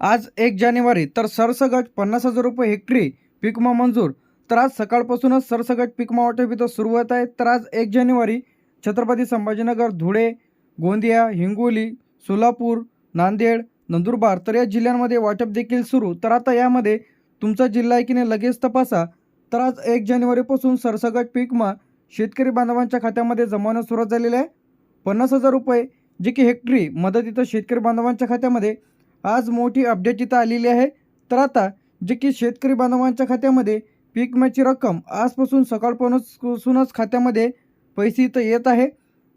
आज एक जानेवारी तर सरसगट पन्नास हजार रुपये हेक्टरी पिकमा मंजूर. तर आज सकाळपासूनच सरसगट पिकमा वाटप इथं सुरू होत आहे. तर आज एक जानेवारी छत्रपती संभाजीनगर धुळे गोंदिया हिंगोली सोलापूर नांदेड नंदुरबार तर या जिल्ह्यांमध्ये वाटप देखील सुरू. तर आता यामध्ये तुमचा जिल्हा आहे की नाही लगेच तपासा. तर आज एक जानेवारीपासून सरसगट पिकमा शेतकरी बांधवांच्या खात्यामध्ये जमावण्यास सुरुवात झालेली आहे. पन्नास हजार रुपये जे की हेक्टरी मदत इथं शेतकरी बांधवांच्या खात्यामध्ये आज मोठी अपडेट इथं आलेली आहे. तर आता जे की शेतकरी बांधवांच्या खात्यामध्ये पीक विम्याची रक्कम आजपासून सकाळपासूनच खात्यामध्ये पैसे इथं येत आहे.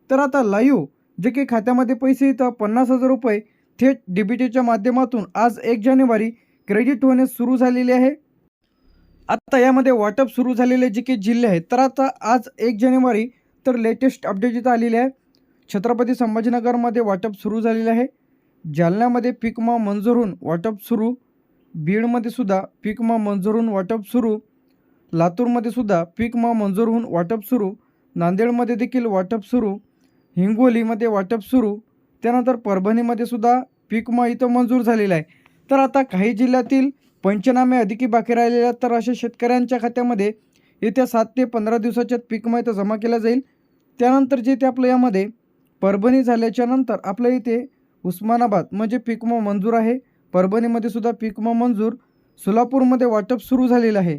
तर आता लाईव्ह जे की खात्यामध्ये पैसे इथं पन्नास हजार रुपये थेट डी बी टीच्या माध्यमातून आज एक जानेवारी क्रेडिट होणे सुरू झालेले आहे. आत्ता यामध्ये वाटप सुरू झालेले जे की जिल्हे आहेत तर आता आज एक जानेवारी तर लेटेस्ट अपडेट इथं आलेले आहे. छत्रपती संभाजीनगरमध्ये वाटप सुरू झालेले आहे. जालन्यामध्ये पीकमा मंजूर वाटप सुरू. बीडमध्ये सुद्धा पीकमा मंजूर वाटप सुरू. लातूरमध्ये सुद्धा पीकमा मंजूर वाटप सुरू. नांदेडमध्ये देखील वाटप सुरू. हिंगोलीमध्ये वाटप सुरू. त्यानंतर परभणीमध्ये सुद्धा पीकमा इथं मंजूर झालेला आहे. तर आता काही जिल्ह्यातील पंचनामे अधिकी बाकी राहिलेल्या आहेत, तर अशा शेतकऱ्यांच्या खात्यामध्ये येत्या सात ते पंधरा दिवसाच्यात पीकमा इथं जमा केला जाईल. त्यानंतर जे ते आपलं यामध्ये परभणी झाल्याच्यानंतर आपल्या इथे उस्मानाबाद म्हणजे पीकमा मंजूर आहे. परभणीमध्ये सुद्धा पीकमा मंजूर. सोलापूरमध्ये वाटप सुरू झालेलं आहे.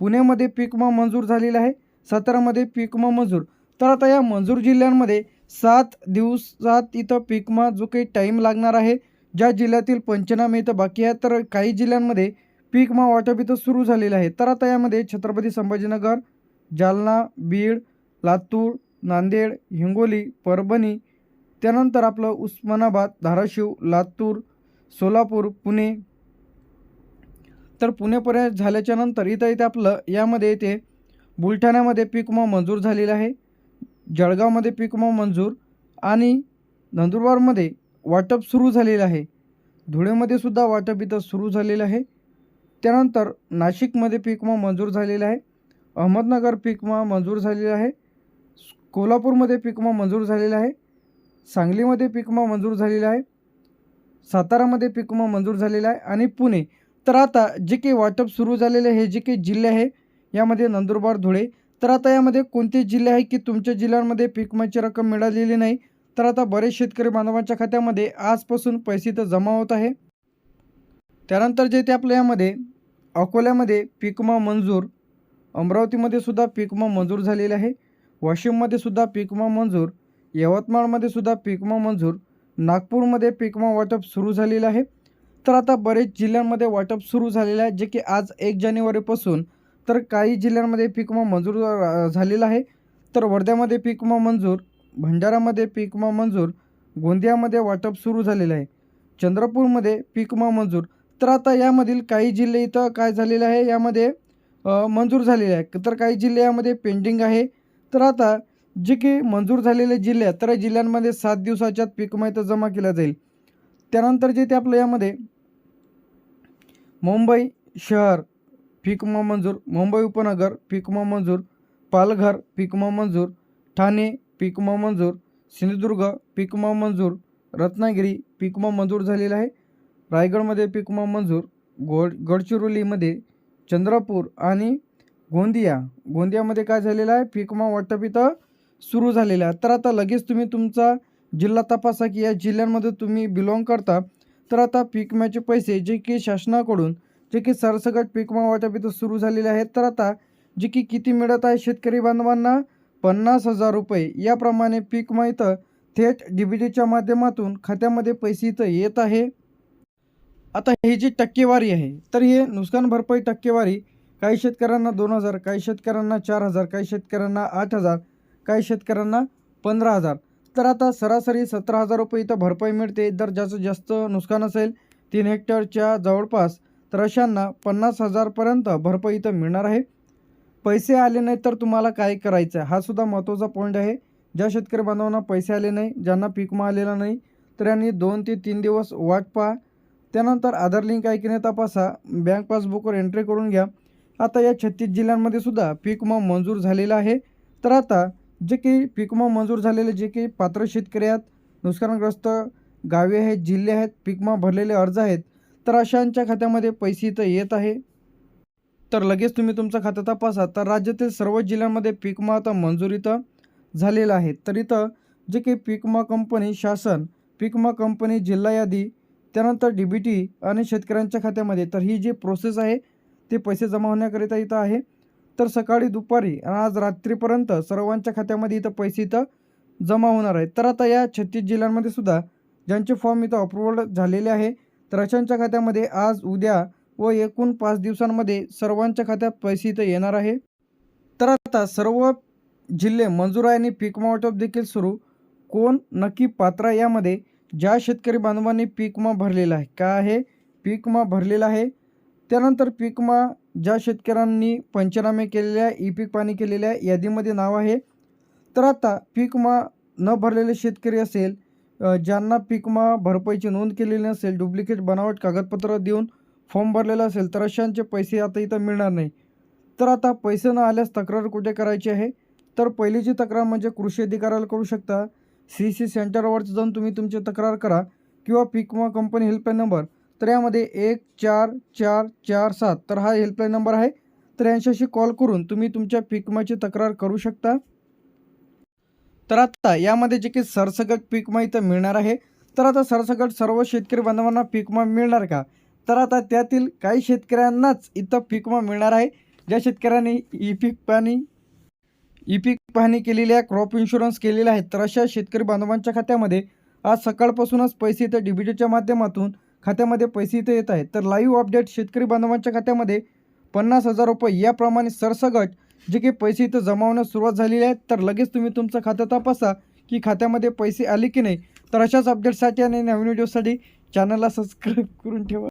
पुण्यामध्ये पीकमा मंजूर झालेलं आहे. सातारामध्ये पीकमा मंजूर. तर आता या मंजूर जिल्ह्यांमध्ये सात दिवसात इथं पीकमा जो काही टाईम लागणार आहे ज्या जिल्ह्यातील पंचनामे इथं बाकी आहेत तर काही जिल्ह्यांमध्ये पीकमा वाटप इथं सुरू झालेलं आहे. तर आता यामध्ये छत्रपती संभाजीनगर जालना बीड लातूर नांदेड हिंगोली परभणी त्यानंतर आपलं उस्मानाबाद धाराशिव लातूर सोलापूर पुणे. तर पुणेपर्यंत झाल्याच्यानंतर इथं इथे आपलं यामध्ये येते बुलढाण्यामध्ये पिकमा मंजूर झालेला आहे. जळगावमध्ये पीकमा मंजूर आणि नंदुरबारमध्ये वाटप सुरू झालेलं आहे. धुळेमध्ये सुद्धा वाटप इथं सुरू झालेलं आहे. त्यानंतर नाशिकमध्ये पिकमा मंजूर झालेलं आहे. अहमदनगर पीकमा मंजूर झालेलं आहे. कोल्हापूरमध्ये पीकमा मंजूर झालेलं आहे. सांगलीमध्ये पीकमा मंजूर झालेला आहे. सातारामध्ये पीकमा मंजूर झालेला आहे आणि पुणे. तर आता जे काही वाटप सुरू झालेले हे जे काही जिल्हे आहे यामध्ये नंदुरबार धुळे. तर आता यामध्ये कोणते जिल्हे आहे की तुमच्या जिल्ह्यांमध्ये पिकमाची रक्कम मिळालेली नाही? तर आता बरेच शेतकरी बांधवांच्या खात्यामध्ये आजपासून पैसे तर जमा होत आहे. त्यानंतर जे ते आपल्या यामध्ये अकोल्यामध्ये पीकमा मंजूर अमरावतीमध्ये सुद्धा पीकमा मंजूर झालेले आहे. वाशिममध्ये सुद्धा पीकमा मंजूर यवतमाळमध्ये सुद्धा पिकमा मंजूर. नागपूरमध्ये पिकमा वाटप सुरू झालेलं आहे. तर आता बरेच जिल्ह्यांमध्ये वाटप सुरू झालेलं आहे जे की आज एक जानेवारीपासून तर काही जिल्ह्यांमध्ये पिकमा मंजूर झालेला आहे. तर वर्ध्यामध्ये पिकमा मंजूर भंडारामध्ये पिकमा मंजूर गोंदियामध्ये वाटप सुरू झालेलं आहे. चंद्रपूरमध्ये पिकमा मंजूर. तर आता यामधील काही जिल्हे इथं काय झालेलं आहे? यामध्ये मंजूर झालेले आहे. तर काही जिल्हे यामध्ये पेंडिंग आहे. तर आता जे की मंजूर झालेले जिल्हे आहेत तर जिल्ह्यांमध्ये सात दिवसाच्या पीकमा जमा केला जाईल. त्यानंतर जे ते आपलं यामध्ये मुंबई शहर पीकमा मंजूर मुंबई उपनगर पीकमा मंजूर पालघर पीकमा मंजूर ठाणे पीकमा मंजूर सिंधुदुर्ग पीकमा मंजूर रत्नागिरी पीकमा मंजूर झालेला आहे. रायगडमध्ये पीकमा मंजूर गोड गडचिरोलीमध्ये चंद्रपूर आणि गोंदिया. गोंदियामध्ये काय झालेलं आहे? पीकमा वाटप इथं सुरू झालेल्या तर आता लगेच तुम्ही तुमचा जिल्हा तपासा की या जिल्ह्यांमध्ये तुम्ही बिलॉंग करता. तर आता पीक विम्याचे पैसे जे की शासनाकडून जे की सरसकट पीक विमा वाटप इथं सुरू झालेले आहेत. तर आता जे की किती मिळत आहे शेतकरी बांधवांना? पन्नास हजार रुपये. याप्रमाणे पीक विमा इथं थेट डी बी डीच्या माध्यमातून खात्यामध्ये पैसे इथं येत आहे. आता ही जी टक्केवारी आहे तर हे नुकसान भरपाई टक्केवारी काही शेतकऱ्यांना दोन हजार काही शेतकऱ्यांना चार हजार काही शेतकऱ्यांना आठ हजार काही शेतकऱ्यांना? पंधरा हजार. तर आता सरासरी सतरा हजार रुपये इथं भरपाई मिळते. जर ज्याचं जास्त नुकसान असेल तीन हेक्टरच्या जवळपास तर अशांना पन्नास हजारपर्यंत भरपाई इथं मिळणार आहे. पैसे आले नाही तर तुम्हाला काय करायचं आहे? हा सुद्धा महत्त्वाचा पॉईंट आहे. ज्या शेतकरी बांधवांना पैसे आले नाही ज्यांना पीकमा आलेला नाही तर यांनी दोन ते तीन दिवस वाट पहा. त्यानंतर आधार लिंक आहे की नाही तपासा. बँक पासबुकवर एंट्री करून घ्या. आता या छत्तीस जिल्ह्यांमध्ये सुद्धा पीक विमा मंजूर झालेला आहे. तर आता जे काही पीक विमा मंजूर झालेले जे काही पात्र शेतकरी आहेत नुकसानग्रस्त गावे आहेत जिल्हे आहेत पिकमा भरलेले अर्ज आहेत तर अशांच्या खात्यामध्ये पैसे इथं येत आहे. तर लगेच तुम्ही तुमचं खातं तपासा. तर राज्यातील सर्व जिल्ह्यांमध्ये पीकमा आता मंजूर इथं झालेलं आहे. तर इथं जे काही पीक विमा कंपनी शासन पीक विमा कंपनी जिल्हा यादी त्यानंतर डी बी टी आणि शेतकऱ्यांच्या खात्यामध्ये. तर ही जी प्रोसेस आहे ते पैसे जमा होण्याकरिता इथं आहे. तर सकाळी दुपारी आणि आज रात्रीपर्यंत सर्वांच्या खात्यामध्ये इथं पैसे इथं जमा होणार आहेत. तर आता या छत्तीस जिल्ह्यांमध्ये सुद्धा ज्यांचे फॉर्म इथं अप्रुव्हल झालेले आहे तर अशांच्या खात्यामध्ये आज उद्या व एकूण पाच दिवसांमध्ये सर्वांच्या खात्यात पैसे इथं येणार आहे. तर आता सर्व जिल्हे मंजूर आणि पीक वाटप देखील सुरू. कोण नक्की पात्र यामध्ये ज्या शेतकरी बांधवांनी पीक विमा भरलेला आहे काय आहे? पीक विमा भरलेला आहे. त्यानंतर पीक विमा ज्या शेतकऱ्यांनी पंचनामे केलेल्या ई पीक पाणी केलेल्या यादीमध्ये नाव आहे. तर आता पीकमा न भरलेले शेतकरी असेल ज्यांना पीकमा भरपाईची नोंद केलेली नसेल डुप्लिकेट बनावट कागदपत्र देऊन फॉर्म भरलेला असेल तर अशांचे पैसे आता इथं मिळणार नाही. तर आता पैसे न आल्यास तक्रार कुठे करायची आहे? तर पहिलीची तक्रार म्हणजे कृषी अधिकाऱ्याला करू शकता. सी सी सेंटरवरती जाऊन तुम्ही तुमची तक्रार करा किंवा पीकमा कंपनी हेल्पलाईन नंबर तर यामध्ये एक चार चार चार सात तर हा हेल्पलाईन नंबर आहे. तर यांच्याशी कॉल करून तुम्ही तुमच्या पीक विम्याची तक्रार करू शकता. तर आता यामध्ये जे की सरसकट पीक विमा इथं मिळणार आहे. तर आता सरसकट सर्व शेतकरी बांधवांना पीक विमा मिळणार का? तर आता त्यातील काही शेतकऱ्यांनाच इथं पीक विमा मिळणार आहे. ज्या शेतकऱ्यांनी ई पीक पाणी ई पीक पाहणी केलेली आहे क्रॉप इन्शुरन्स केलेला आहे तर अशा शेतकरी बांधवांच्या खात्यामध्ये आज सकाळपासूनच पैसे इथं डी बी टीच्या माध्यमातून खात्यामध्ये पैसे इथे येत आहेत. तर लाईव्ह अपडेट शेतकरी बांधवांच्या खात्यामध्ये पन्नास हजार रुपये. याप्रमाणे सरसगट जे काही पैसे इथं जमावण्यास सुरुवात झालेली आहे. तर लगेच तुम्ही तुमचं खातं तपासा की खात्यामध्ये पैसे आले की नाही. तर अशाच अपडेटसाठी आणि नवीन व्हिडिओसाठी चॅनलला सबस्क्राईब करून ठेवा.